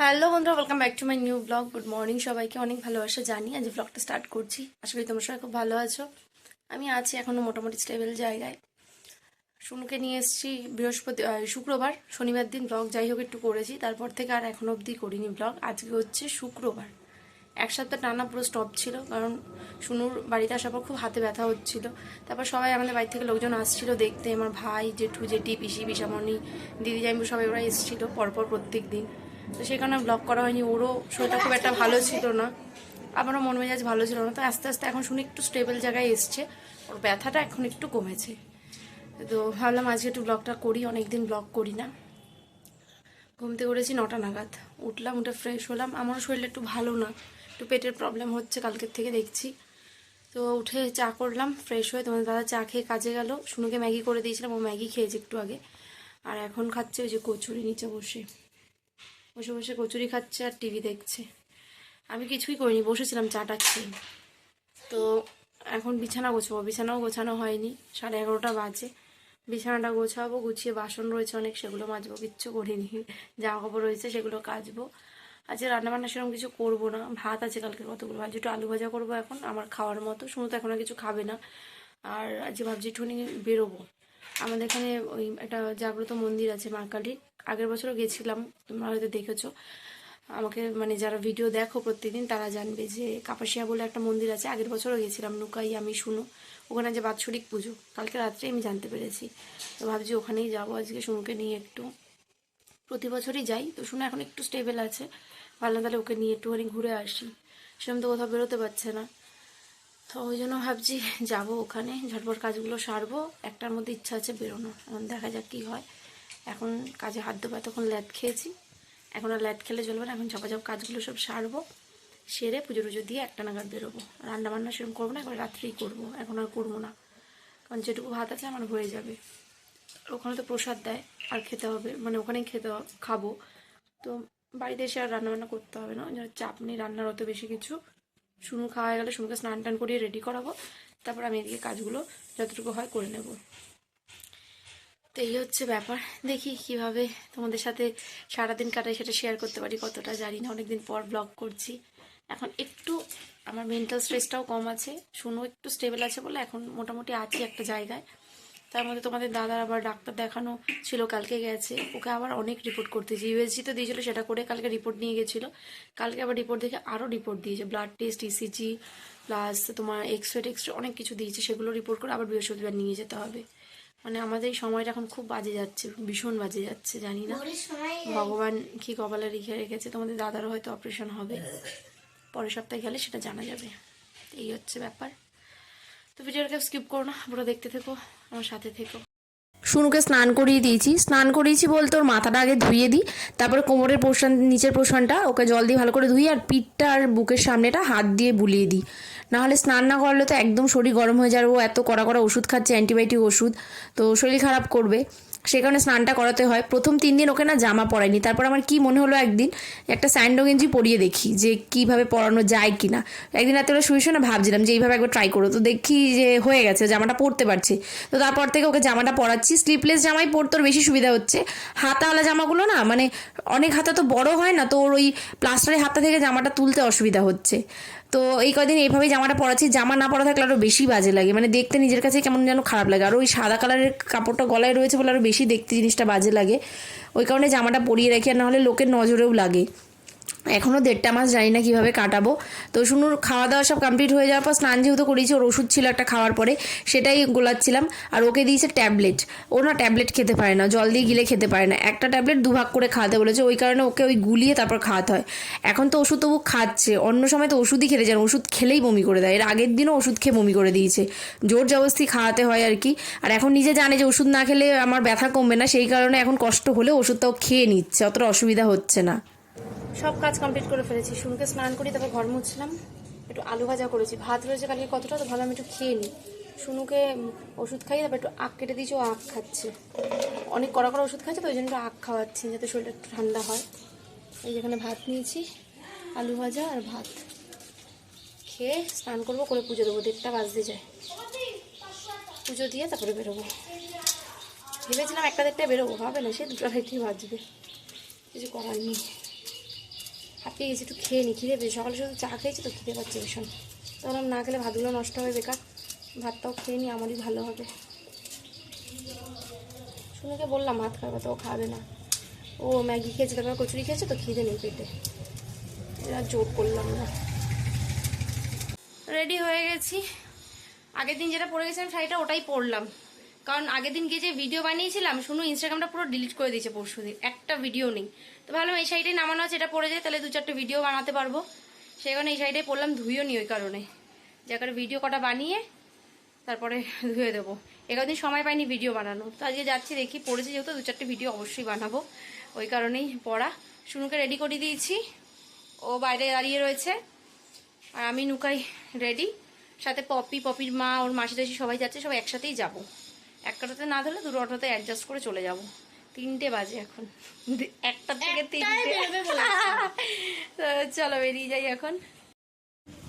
Hello বন্ধুরা welcome back to my new blog good morning সবাইকে অনেক ভালোবাসা জানি আজ ব্লগটা স্টার্ট করছি। আশা করি তোমরা সবাই খুব ভালো আছো। আমি আছি এখনও মোটামুটি স্টেবল জায়গায়। শুনুকে নিয়ে এসেছি বৃহস্পতি শুক্রবার, শনিবার দিন ব্লগ যাই হোক, একটু করেছি। তারপর থেকে আর এখনও অবধি করিনি ব্লগ আজকে হচ্ছে শুক্রবার। এক সপ্তাহ টানা পুরো স্টপ ছিল, কারণ শুনুর বাড়িতে আসার পর খুব হাতে ব্যথা হচ্ছিল। তারপর সবাই আমাদের বাড়ি থেকে লোকজন আসছিল দেখতে। আমার ভাই, জেঠু, জেঠি, পিসি, পিসামণি দিদি জাইম্বু সবাই ওরা এসেছিল পরপর প্রত্যেক দিন। তো সেখানে ব্লগ করা হয়নি, ওরও শরীরটা খুব একটা ভালো ছিল না। আমারও মন মেজাজ ভালো ছিল না, তো আস্তে আস্তে এখন শুনি একটু স্টেবল জায়গায় এসছে। ওর ব্যথাটা এখন একটু কমেছে। তো ভাবলাম আজকে একটু ব্লগটা করি, অনেকদিন ব্লগ করি না। ঘুমতে উঠেছি নটা নাগাদ। উঠলাম, উঠে ফ্রেশ হলাম। আমারও শরীরটা একটু ভালো না, একটু পেটের প্রবলেম হচ্ছে কালকের থেকে দেখছি। তো উঠে চা করলাম ফ্রেশ হয়ে তোমাদের দাদা চা খেয়ে কাজে গেল। শুনুকে ম্যাগি করে দিয়েছিলাম, ও ম্যাগি খেয়েছে একটু আগে। আর এখন খাচ্ছে ওই যে কচুরি নিচে বসে। বসে বসে কচুরি খাচ্ছে আর টিভি দেখছে। আমি কিছুই করিনি, বসেছিলাম চাটা খেয়ে। তো এখন বিছানা গোছাবো। বিছানাও গোছানো হয়নি, সাড়ে এগারোটা বাজে। বিছানাটা গোছাবো, গুছিয়ে বাসন রয়েছে অনেক, সেগুলো মাজবো, কিচ্ছু করিনি। জামা কাপড় রয়েছে সেগুলো কাচবো। আজকে রান্নাবান্না সেরকম কিছু করব না। ভাত আছে কালকে কতগুলো? ভাজি একটু আলু ভাজা করব এখন, আমার খাওয়ার মতো। শুনো তো এখন আর কিছু খাবে না। আর আজকে ভাবছি একটুখানি বেরোবো। আমাদের এখানে ওই একটা জাগ্রত মন্দির আছে মা কালীর। আগের বছরও গেছিলাম, তোমরা হয়তো দেখেছ। আমাকে মানে যারা ভিডিও দেখো প্রতিদিন, তারা জানবে যে কাপাসিয়া বলে একটা মন্দির আছে। আগের বছরও গেছিলাম, নুকাই আমি শুনো ওখানে যে বাৎসরিক পুজো, কালকে রাত্রে আমি জানতে পেরেছি। তো ভাবছি ওখানেই যাব আজকে শুনুকে নিয়ে একটু। প্রতি বছরই যাই, তো শুনে এখন একটু স্টেবল আছে। ভাবলাম তাহলে ওকে নিয়ে একটুখানি ঘুরে আসি। সেরকম তো কোথাও বেরোতে পারছে না। তো ওই জন্য ভাবছি যাব ওখানে, ঝটপট কাজগুলো সারবো। একটার মধ্যে ইচ্ছা আছে বেরোনো এখন দেখা যাক কী হয়। এখন কাজে হাত দেবো এতক্ষণ ল্যাদ খেয়েছি। এখন আর ল্যাদ খেলে চলবে না, এখন ঝপাঝপ কাজগুলো সব সারবো, সেরে পুজো টুজো দিয়ে একটা নাগাদ বেরোবো। রান্না বান্না সেরকম করব না এবার রাত্রেই করব, এখন আর করব না। কারণ যেটুকু ভাত আছে আমার হয়ে যাবে। ওখানে তো প্রসাদ দেয়, আর খেতে হবে মানে ওখানেই খেতে খাব। তো বাড়িতে এসে আর রান্নাবান্না করতে হবে না জন্য চাপ নেই রান্নার অত বেশি কিছু। শুনু খাওয়া গেলে শুনুকে স্নান টান করিয়ে রেডি করাবো, তারপর আমি এদিকে কাজগুলো যতটুকু হয় করে নেব। তো এই হচ্ছে ব্যাপার। দেখি কীভাবে তোমাদের সাথে সারাদিন কাটাই সেটা শেয়ার করতে পারি, কতটা জানি না। অনেকদিন পর ব্লগ করছি। এখন একটু আমার মেন্টাল স্ট্রেসটাও কম আছে। শুনো একটু স্টেবল আছে বলে এখন মোটামুটি আছি একটা জায়গায়। তার মধ্যে তোমাদের দাদার আবার ডাক্তার দেখানো ছিল, কালকে গেছে। ওকে আবার অনেক রিপোর্ট করতে দিয়েছে ইউএসজি তো দিয়েছিল সেটা করে কালকে রিপোর্ট নিয়ে গেছিল। কালকে আবার রিপোর্ট দেখে আরও রিপোর্ট দিয়েছে। ব্লাড টেস্ট ইসিজি প্লাস তোমার এক্স রে টেক্স অনেক কিছু দিয়েছে। সেগুলো রিপোর্ট করে আবার বৃহস্পতিবার নিয়ে যেতে হবে। মানে আমাদের এই সময়টা এখন খুব বাজে যাচ্ছে ভীষণ বাজে যাচ্ছে জানি না। ভগবান কি কপালে লিখে রেখেছে তোমাদের দাদারও হয়তো অপারেশন হবে। পরের সপ্তাহে গেলে সেটা জানা যাবে। এই হচ্ছে ব্যাপার। তো ভিডিওটাকে স্কিপ করো না পুরো দেখতে থেকো আমার সাথে থেকো। শুনুকে স্নান করিয়ে দিয়েছি। স্নান করিয়েছি বলতে ওর মাথাটা আগে ধুয়ে দিই, তারপরে কোমরের পোষণ, নিচের পোষণটা ওকে জল দিয়ে ভালো করে ধুই আর পিঠটা আর বুকের সামনেটা হাত দিয়ে বুলিয়ে দিই। নাহলে স্নান না করলে তো একদম শরীর গরম হয়ে যাবে। ও এত কড়া কড়া ওষুধ খাচ্ছে, অ্যান্টিবায়োটিক ওষুধ, তো শরীর খারাপ করবে। সে কারণে স্নানটা করাতে হয়। প্রথম তিন দিন ওকে না জামা পরায়নি তারপর আমার কি মনে হলো একদিন একটা স্যান্ডো গেঞ্জি পরিয়ে দেখি যে কীভাবে পরানো যায় কি না একদিন রাতে ওরা শুয়ে না ভাবছিলাম যে এইভাবে একবার ট্রাই করো তো দেখি যে হয়ে গেছে, জামাটা পরতে পারছে। তো তারপর থেকে ওকে জামাটা পরাচ্ছি। স্লিপলেস জামাই পরতে ওর বেশি সুবিধা হচ্ছে। হাতাওয়ালা জামাগুলো না মানে অনেক হাতা তো বড় হয় না, তো ওর ওই প্লাস্টারের হাতা থেকে জামাটা তুলতে অসুবিধা হচ্ছে। তো এই কদিন এইভাবে জামাটা পরাচ্ছি। জামা না পরা থাকলে আরও বেশি বাজে লাগে। মানে দেখতে নিজের কাছে কেমন যেন খারাপ লাগে। আর ওই সাদা কালারের কাপড়টা গলায় রয়েছে বলে আরও বেশি দেখতে জিনিসটা বাজে লাগে। ওই কারণে জামাটা পরিয়ে রাখি আর নাহলে লোকের নজরেও লাগে। এখনও দেড়টা মাস জানি না কীভাবে কাটাবো। তো শুনুর খাওয়া দাওয়া সব কমপ্লিট হয়ে যাওয়ার পর স্নান যেহেতু করেছি, ওর ওষুধ ছিল একটা খাওয়ার পরে, সেটাই গোলাচ্ছিলাম। আর ওকে দিয়েছে ট্যাবলেট। ও না ট্যাবলেট খেতে পারে না, জল দিয়ে গিলে খেতে পারে না। একটা ট্যাবলেট দুভাগ করে খাওয়াতে বলেছে, ওই কারণে ওকে ওই গুলিয়ে তারপর খাওয়াতে হয়। এখন তো ওষুধ তবু খাচ্ছে, অন্য সময় তো ওষুধই খেতে যান ওষুধ খেলেই বমি করে দেয়। এর আগের দিনও ওষুধ খেয়ে বমি করে দিয়েছে। জোর জবরদস্তি খাওয়াতে হয় আর কি। আর এখন নিজে জানে যে ওষুধ না খেলে আমার ব্যথা কমবে না, সেই কারণে এখন কষ্ট হলে ওষুধটাও খেয়ে নিচ্ছে, অতটা অসুবিধা হচ্ছে না। সব কাজ কমপ্লিট করে ফেলেছি। শুনকে স্নান করি তারপর ঘর মুছলাম। একটু আলু ভাজা করেছি। ভাত রয়েছে কালকে কতটা, তো ভালো আমি একটু খেয়ে নিই শুনুকে ওষুধ খাইয়ে তারপর একটু আখ কেটে দিয়েছি, ও আখ খাচ্ছে। অনেক কড়া কড়া ওষুধ খাচ্ছে, তো ওই জন্য একটু আখ খাওয়াচ্ছি, যাতে শরীরটা একটু ঠান্ডা হয়। এই যেখানে ভাত নিয়েছি, আলু ভাজা আর ভাত। খেয়ে স্নান করব, করে পুজো দেবো। দেড়টা বাজতে যায়। পুজো দিয়ে তারপরে বেরোবো। ভেবেছিলাম একটা দেড়টায় বেরোবো হবে না, সে দুটো আড়াইটাই বাজবে। কিছু করার নেই। হাঁপিয়ে গেছি একটু খেয়ে নি, খিদে পেয়েছি। সকালে শুধু চা খেয়েছি তো, খিদে পাচ্ছে ভীষণ। তখন না খেলে ভাতগুলো নষ্ট হবে, বেকার। ভাতটাও খেয়ে নি, আমারই ভালো হবে। শুনেকে বললাম, ভাত খাবে তো খাবে না। ও ম্যাগি খেয়েছে, তারপর কচুরি খেয়েছে তো, খিদে নেই পেটে। এরা জোর করলাম না রেডি হয়ে গেছি। আগের দিন যেটা পরে গেছিলাম শাড়িটা ওটাই পরলাম। কারণ আগের দিন গিয়ে যে ভিডিও বানিয়েছিলাম শুনু ইনস্টাগ্রামটা পুরো ডিলিট করে দিয়েছে পরশু দিন। একটা ভিডিও নেই। তো ভাবলাম এই শাড়িটাই নামানো আছে, এটা পরে যায়, তাহলে দু চারটে ভিডিও বানাতে পারব। সেই কারণে এই শাড়িটাই পরলাম ধুইও নি ওই কারণে। যে করে ভিডিও কটা বানিয়ে, তারপরে ধুয়ে দেবো। এগারো দিন সময় পাইনি ভিডিও বানানো। তো আজকে যাচ্ছি, দেখি পড়েছে যেহেতু, দু চারটে ভিডিও অবশ্যই বানাবো। ওই কারণেই পড়া। শুনুকে রেডি করে দিয়েছি। ও বাইরে দাঁড়িয়ে রয়েছে। আর আমি নুকাই রেডি সাথে পপি, পপির মা, ওর মাসি টাসি সবাই যাচ্ছে, সবাই একসাথেই যাব। এক না ধরলে দুটো অটোতে অ্যাডজাস্ট করে চলে যাব। তিনটে বাজে এখন। একটা থেকে তিনটে। চলো বেরিয়ে যাই এখন।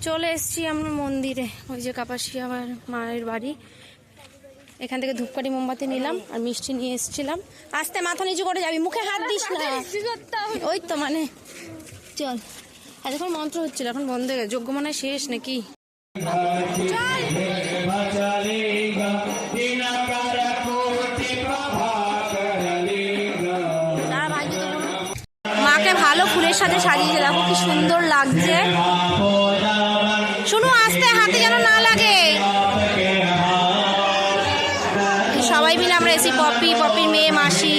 চলে এসছি আমরা মন্দিরে। ওই যে কাপাসি আমার মায়ের বাড়ি। এখান থেকে ধূপকাঠি মোমবাতি নিলাম আর মিষ্টি নিয়ে এসেছিলাম। আস্তে মাথা নিচু করে যাবি মুখে হাত দিস না। ওই তো মানে। চল। এতক্ষণ মন্ত্র হচ্ছিল এখন বন্ধ হয়ে গেছে। যজ্ঞ মনে হয় শেষ নাকি? মাকে ভালো ফুলের সাথে সাজিয়ে দেখো কি সুন্দর লাগছে। শুনো, আস্তে হাতে যেন না লাগে। সবাই মিলে আমরা এসি পপি, পপির মেয়ে, মাসি।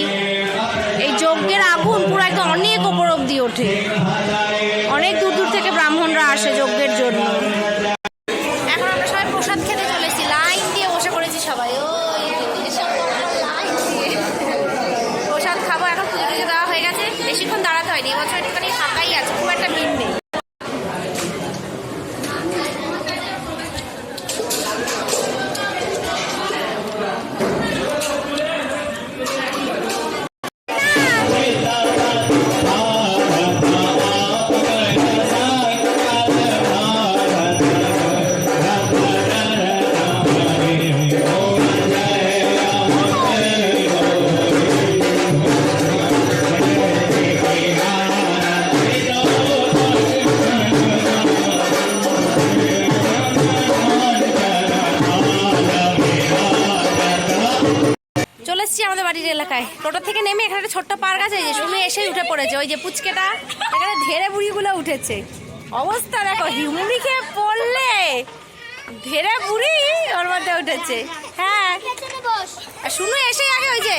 এই যজ্ঞের আগুন পুরো একদম অনেক ওপর অব্দি ওঠে। অনেক দূর দূর থেকে ব্রাহ্মণরা আসে যজ্ঞের জন্য এখন আমরা সবাই প্রসাদ খেতে চলেছি লাইন দিয়ে বসে পড়েছি সবাই ওই এসব লাইন দিয়ে প্রসাদ খাব এখন পুজো টুজো দেওয়া হয়ে গেছে বেশিক্ষণ দাঁড়াতে হয়নি এবছর একটুখানি ফাঁকাই আছে খুব একটা ভিড় নেই টোটো থেকে নেমে এখানে একটা ছোট্ট পার্ক আছে যে শুনে এসেই উঠে পড়েছে। ওই যে পুচকেটা এখানে ধেরে বুড়িগুলো উঠেছে। অবস্থা দেখো হিমুড়ি খেয়ে পড়লে ধেরে বুড়ি ওর মধ্যে উঠেছে। হ্যাঁ। আর শুনো এসে আগে ওই যে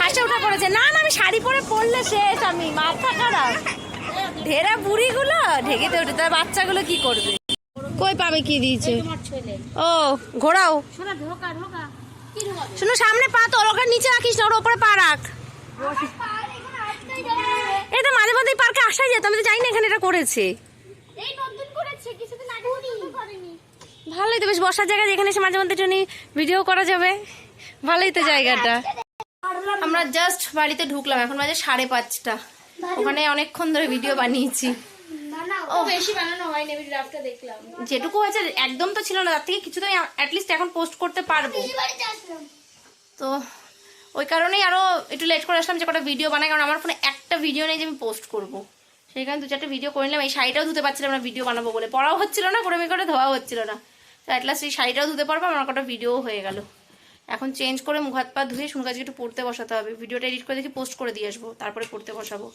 হাসে উঠে পড়েছে। না না আমি শাড়ি পরে পড়লে শেষ আমি মাথা খারাপ। ধেরা বুড়িগুলো ঢেকেতে উঠে তার বাচ্চাগুলো কি করবে? কই পাবে কি দিয়েছে? ও ঘোরাও। শুনো সামনে পা তোর ওখানে নিচে রাখিস না ওর ওপরে পা রাখ। তো মাঝে মাঝে পার্কে আসাই যেত আমি তো জানি না এখানে এটা করেছে। ভালোই তো বেশ বসার জায়গা যেখানে এসে মাঝে মধ্যে একটু ভিডিও করা যাবে। ভালোই তো জায়গাটা। আমরা জাস্ট বাড়িতে ঢুকলাম এখন বাজে সাড়ে পাঁচটা। ওখানে অনেকক্ষণ ধরে ভিডিও বানিয়েছি। ও বেশি বানানো হয়নি আমি ড্রাফটটা দেখলাম। যেটুকু হয়েছে একদম তো ছিল না তার থেকে কিছু তো অ্যাটলিস্ট এখন পোস্ট করতে পারব। তো ওই কারণেই আরও একটু লেট করে আসলাম যে কটা ভিডিও বানাই কারণ আমার ফোনে একটা ভিডিও নেই যে আমি পোস্ট করব। সেই কারণে দু চারটে ভিডিও করে নিলাম এই শাড়িটাও ধুতে পারছিলাম না ভিডিও বানাবো বলে। পড়াও হচ্ছিল না করে করে ধোয়াও হচ্ছিল না। তো অ্যাটলাস্ট এই শাড়িটাও ধুতে পারব আমার কটা ভিডিও হয়ে গেল। এখন চেঞ্জ করে মুখ হাত পা ধুয়ে শুন কাজকে একটু পড়তে বসাতে হবে। ভিডিওটা এডিট করে দেখি পোস্ট করে দিয়ে আসব তারপরে পড়তে বসাবো।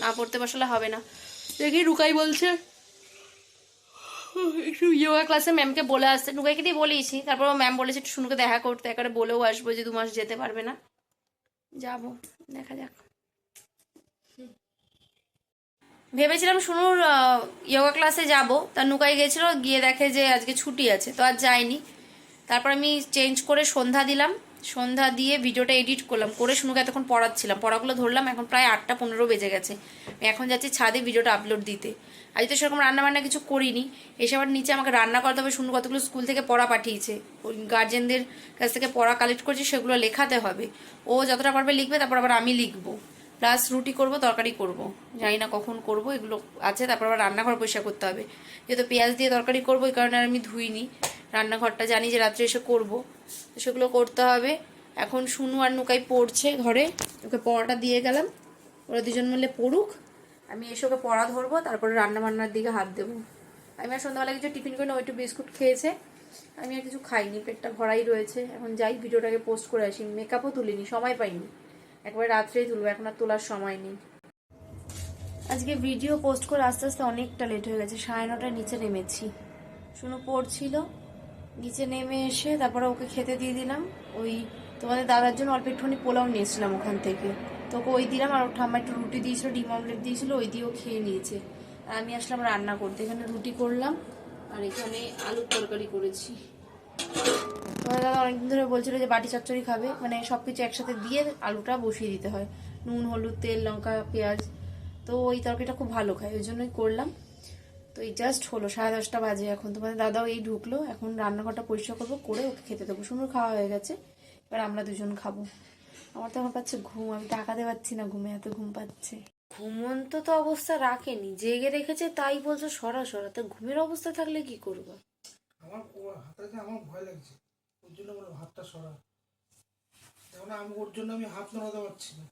না পড়তে বসালে হবে না। দেখি রুকাই বলছে। একটু যোগা ক্লাসে ম্যামকে বলে আসতে। নুকাইকে দিয়ে বলেইছি তারপর ম্যাম বলেছে একটু শুনুকে দেখা করতে। একবারে বলেও আসব যে দু মাস যেতে পারবে না। যাব, দেখা যাক। ভেবেছিলাম শুনুর যোগা ক্লাসে যাব। তা নুকাই গেছিল, গিয়ে দেখে যে আজকে ছুটি আছে, তো আর যায়নি। তারপর আমি চেঞ্জ করে সন্ধ্যা দিলাম। সন্ধ্যা দিয়ে ভিডিওটা এডিট করলাম, করে শুনুকে এতক্ষণ পড়াচ্ছিলাম। পড়াগুলো ধরলাম, এখন প্রায় আটটা পনেরো বেজে গেছে। এখন যাচ্ছি ছাদে ভিডিওটা আপলোড দিতে। আজ তো সেরকম রান্না বান্না কিছু করিনি। এসে আবার নিচে আমাকে রান্না করতে হবে শুনু কতগুলো স্কুল থেকে পড়া পাঠিয়েছে। ওই গার্জেনদের কাছ থেকে পড়া কালেক্ট করছি, সেগুলো লেখাতে হবে। ও যতটা পারবে লিখবে, তারপর আবার আমি লিখব। প্লাস রুটি করব, তরকারি করব। জানি না কখন করব, এগুলো আছে, তারপর আবার রান্নাঘর পরিষ্কার করতে হবে। যেহেতু পেঁয়াজ দিয়ে তরকারি করব, এই কারণে আর আমি ধুইনি। রান্নাঘরটা জানি যে রাত্রে এসে করব। তো সেগুলো করতে হবে। এখন শুনু আর নুকাই পড়ছে ঘরে। ওকে পড়াটা দিয়ে গেলাম। ওরা দুজন মিলে পড়ুক। আমি এসে ওকে পড়া ধরবো, তারপরে রান্না বান্নার দিকে হাত দেবো। আমি আর সন্ধ্যাবেলা কিছু টিফিন করে একটু বিস্কুট খেয়েছে। আমি আর কিছু খাইনি, পেটটা ভরাই রয়েছে। এখন যাই ভিডিওটাকে পোস্ট করে আসি। মেকআপও তুলিনি, সময় পাইনি। একবারে রাত্রেই তুলবো, এখন আর তোলার সময় নেই। আজকে ভিডিও পোস্ট করে আস্তে আস্তে অনেকটা লেট হয়ে গেছে, সাড়ে নটার নিচে নেমেছি। শুনো পড়ছিল। নিচে নেমে এসে তারপরে ওকে খেতে দিয়ে দিলাম। ওই তোমাদের দাদার জন্য অল্প একটুখানি পোলাও নিয়েছিলাম ওখান থেকে। তোকে ওই দিলাম আর ওর ঠাম্মা একটু রুটি দিয়েছিল, ডিম অমলেট দিয়েছিল, ওই দিয়েও খেয়ে নিয়েছে। আর আমি আসলাম রান্না করতে। এখানে রুটি করলাম আর এখানে আলুর তরকারি করেছি। তোমাদের দাদা অনেকদিন ধরে বলছিল যে বাটি চচ্চড়ি খাবে। মানে সব কিছু একসাথে দিয়ে আলুটা বসিয়ে দিতে হয়। নুন, হলুদ, তেল, লঙ্কা, পেঁয়াজ। তো ওই তরকারিটা খুব ভালো খায়, ওই জন্যই করলাম। তো এই জাস্ট হলো সাড়ে দশটা বাজে এখন। তোমাদের দাদাও এই ঢুকলো এখন রান্নাঘরটা পরিষ্কার করব করে ওকে খেতে দেবো। সুন্দর খাওয়া হয়ে গেছে এবার আমরা দুজন খাব। আমার তো এখন পাচ্ছে ঘুম আমি টাকাতে পাচ্ছি না ঘুমে এত ঘুম পাচ্ছে। ঘুমন্ত তো অবস্থা রাখেনি জেগে রেখেছে তাই বলছো সরা সরা তো ঘুমের অবস্থা থাকলে কি করব? আমার হাতে আমার ভয় লাগছে ওর জন্য বললাম হাতটা সরা আমি ওর জন্য আমি হাত নড়াতে পারছি না।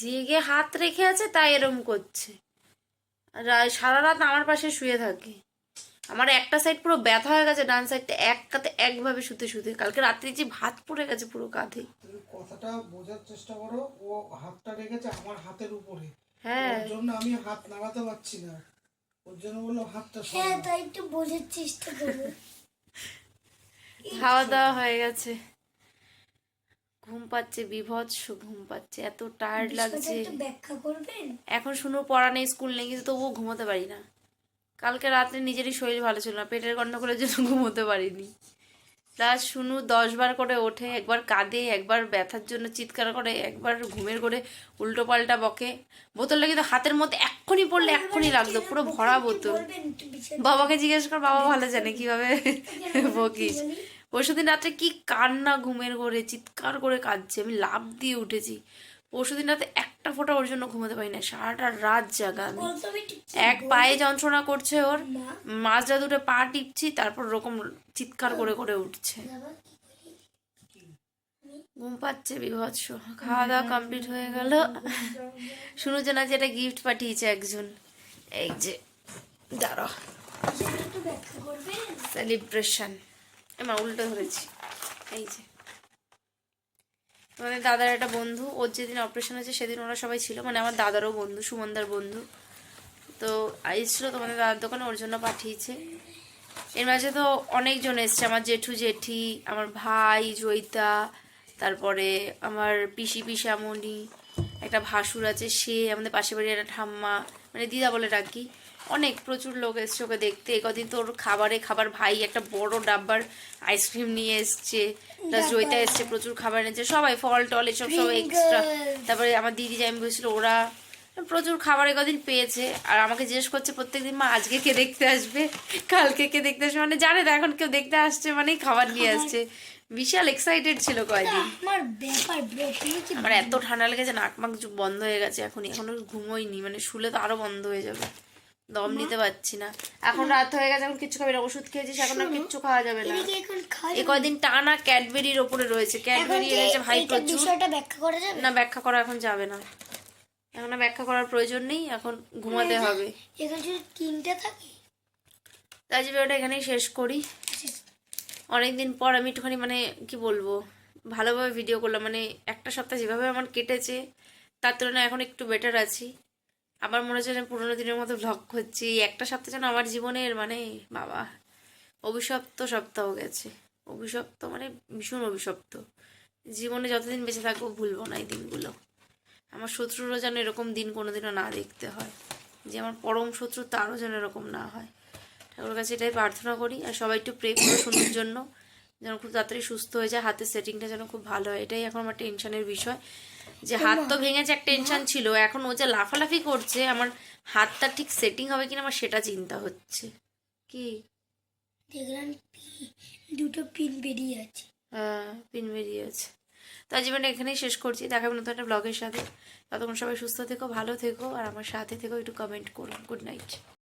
জেগে হাত রেখে আছে তাই এরম করছে। সারা রাত আমার পাশে শুয়ে থাকে। আমার একটা সাইড পুরো ব্যথা হয়ে গেছে ডান সাইডটা এক কাতে একভাবে শুতে শুতে। কালকে রাত্রি যে ভাত পড়ে গেছে পুরো কাঁধে। তুমি কথাটা বোঝার চেষ্টা করো ও হাতটা রেখেছে আমার হাতের উপরে। হ্যাঁ। ওর জন্য আমি হাত নাড়াতে পারছি না। ওর জন্য বলল হাতটা হ্যাঁ তাই একটু বোঝার চেষ্টা করব খাওয়া দাওয়া হয়ে গেছে। ঘুম পাচ্ছে বিভৎস ঘুম পাচ্ছে এত টায়ার্ড লাগছে। ব্যাখ্যা করবেন? এখন শুনো পড়া নেই স্কুল নেই কিন্তু তবুও ঘুমোতে পারি না। কালকে রাত্রে নিজেরই শরীর ভালো ছিল না পেটের গন্ডগোলের জন্য ঘুমোতে পারিনি। প্লাস শুনু দশবার করে ওঠে একবার কাঁদে একবার ব্যথার জন্য চিৎকার করে একবার ঘুমের করে উল্টো পাল্টা বকে। বোতলটা কিন্তু হাতের মধ্যে এক্ষুনি পড়লে এক্ষুনি লাগতো পুরো ভরা বোতল। বাবাকে জিজ্ঞেস কর বাবা ভালো জানে কীভাবে বকিস। পরশুদিন রাতে কি কান্না ঘুমের ঘরে চিৎকার করে কাঁদছে আমি লাভ দিয়ে উঠেছি। পরশুদিন রাতে একটা ফোঁটা ওর জন্য ঘুমাতে পারি না সারাটা রাত জাগা আমি। এক পায়ে যন্ত্রণা করছে ওর মাঝরা দুটো পা টিপছি তারপর ওরকম চিৎকার করে করে উঠছে। ঘুম পাচ্ছে বিভৎস খাওয়া দাওয়া কমপ্লিট হয়ে গেল। শুনো যে না যে এটা গিফট পাঠিয়েছে একজন। এই যে দাঁড়া সেলিব্রেশন এমা, উল্টো ধরেছি। এই যে। মানে দাদার একটা বন্ধু, ওর যেদিন অপারেশন হয়েছে সেদিন ওরা সবাই ছিল মানে আমার দাদারও বন্ধু, সুমনদার বন্ধু। তো এসেছিল তোমাদের দাদার দোকানে, ওর জন্য পাঠিয়েছে। এর মাঝে তো অনেকজন এসছে, আমার জেঠু, জেঠি, আমার ভাই, জয়িতা, তারপরে আমার পিসি, পিসামণি, একটা ভাসুর আছে, সে, আমাদের পাশে বাড়ির একটা ঠাম্মা মানে দিদা বলে ডাকি অনেক প্রচুর লোক এসছে ওকে দেখতে। কদিন তোর খাবারে খাবার ভাই একটা বড় ডাব্বার আইসক্রিম নিয়ে এসছে প্লাস জয়িতা এসছে প্রচুর খাবার এনেছে সবাই ফল টল এসব সব এক্সট্রা তারপরে আমার দিদি যাই বলছিল ওরা প্রচুর খাবার কদিন পেয়েছে আর আমাকে জিজ্ঞেস করছে প্রত্যেকদিন মা আজকে কে দেখতে আসবে? কালকে কে দেখতে আসবে? মানে জানে না এখন কেউ দেখতে আসছে মানেই খাবার নিয়ে আসছে। বিশাল এক্সাইটেড ছিল কয়েকদিন আমার ব্যাপার আমার এত ঠান্ডা লেগেছে নাক মাক বন্ধ হয়ে গেছে এখন এখনও ঘুমোইনি মানে শুলে তো আরও বন্ধ হয়ে যাবে। দম নিতে পারছি না। এখন রাত হয়ে গেছে এখন কিচ্ছু খাবে না ওষুধ খেয়েছিস এখন আর কিচ্ছু খাওয়া যাবে না। এ কদিন টানা ক্যাডবেরির ওপরে রয়েছে ক্যাডবেরি এনেছে ভাই প্রচুর। ব্যাখ্যা করা যাবে? না ব্যাখ্যা করা এখন যাবে না। এখন ব্যাখ্যা করার প্রয়োজন নেই এখন ঘুমাতে হবে। এখানে যদি তিনটে থাকে? তাই যে ভিডিওটা এখানেই শেষ করি। অনেকদিন পর আমি একটুখানি মানে কি বলব, ভালোভাবে ভিডিও করলাম। মানে একটা সপ্তাহ যেভাবে আমার কেটেছে, তার তুলনায় এখন একটু বেটার আছি। আবার মনে হচ্ছে পুরোনো দিনের মতো ভ্লগ করছি। একটা সপ্তাহ যেন আমার জীবনের মানে বাবা, অভিশপ্ত সপ্তাহ গেছে। অভিশপ্ত মানে ভীষণ অভিশপ্ত। জীবনে যতদিন বেঁচে থাকব ভুলবো না এই দিনগুলো। আমার শত্রুরও যেন এরকম দিন কোনোদিনও না দেখতে হয়। যে আমার পরম শত্রু তারও যেন এরকম না হয়। ঠাকুরের কাছে এটাই প্রার্থনা করি আর সবাই একটু প্রে করো শোনার জন্য যেন খুব তাড়াতাড়ি সুস্থ হয়ে যায় হাতের সেটিংটা যেন খুব ভালো হয় এটাই এখন আমার টেনশনের বিষয়। যে হাত তো ভেঙেছে এক টেনশন ছিল এখন ও যে লাফালাফি করছে আমার হাতটা ঠিক সেটিং হবে কিনা আমার সেটা চিন্তা হচ্ছে। কি? দেখলাম পি- দুটো পিন বেরিয়ে আছে। হ্যাঁ পিন বেরিয়েছে তার জীবনটা এখানেই শেষ করছি দেখাবো নতুন একটা ব্লগের সাথে। ততক্ষণ সবাই সুস্থ থেকো ভালো থেকো আর আমার সাথে থেকো একটু কমেন্ট করুন গুড নাইট